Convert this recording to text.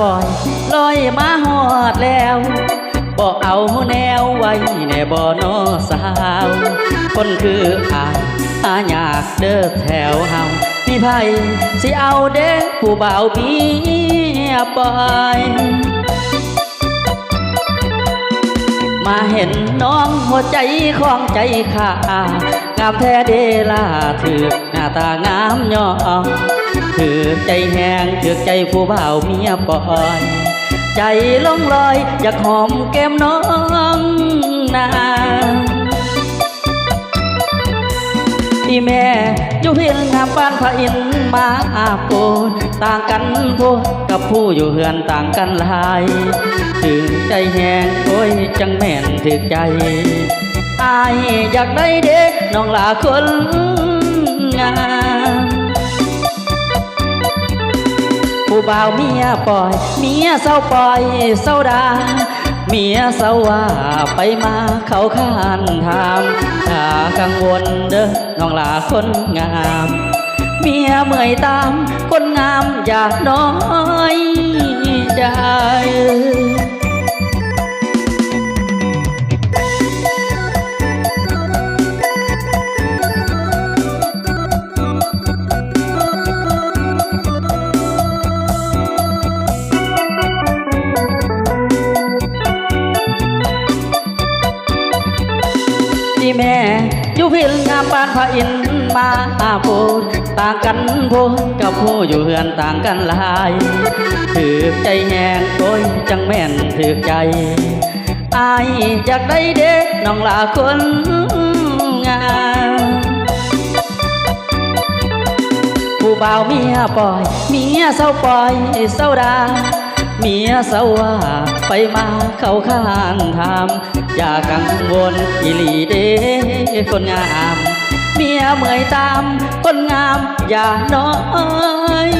ปล่อยลอยมาหอดแล้วบอกเอาแนวไว้แน่บ่นอสาว คนคืออายหายากเดินแถวเฮามีไผสิเอาเด้ผู้บ่าวพี่ปล่อย มาเห็นน้องหัวใจของใจข้างามแท้เดลาถือหน้าตางามย่องถือใจแหงถือใจผู้บ่าวเมียปล่อย ใจลงลอยอยากหอมแก้มน้องนาที่แม่ อยู่เพียงงามปานพระอินทร์มาโปรดต่างกันโพดกับผู้อยู่เฮือนต่างกันหลายถึงใจแหงโอ้ยจังแม่นถึกใจอายอยากได้เด็กน้องหลาคนงามผู้บ่าวเมียปล่อย เมียเศร้าปล่อยเศร้าดา เมียสาว่าไปมาเขาข้านถามถ้ากังวลเด้อน้องหลาคนงาม เมียเมื่อยตามคนงามอยากน้อยใจ พิลงามปานพระอินทร์มาโพดต่างกันโพดกับผู้อยู่เฮือนต่างกันหลายถือใจแหงโอยจังแม่นถือใจอายอยากได้เด็กน้องลาคนงามผู้บ่าวเมียปล่อยเมียเศร้าปล่อยเศร้าดา เมียสาว่า ไปมาเขาข้านถามอย่ากังวลอีหลีเด้คนงาม เมียเมื่อยตามคนงามอย่าน้อย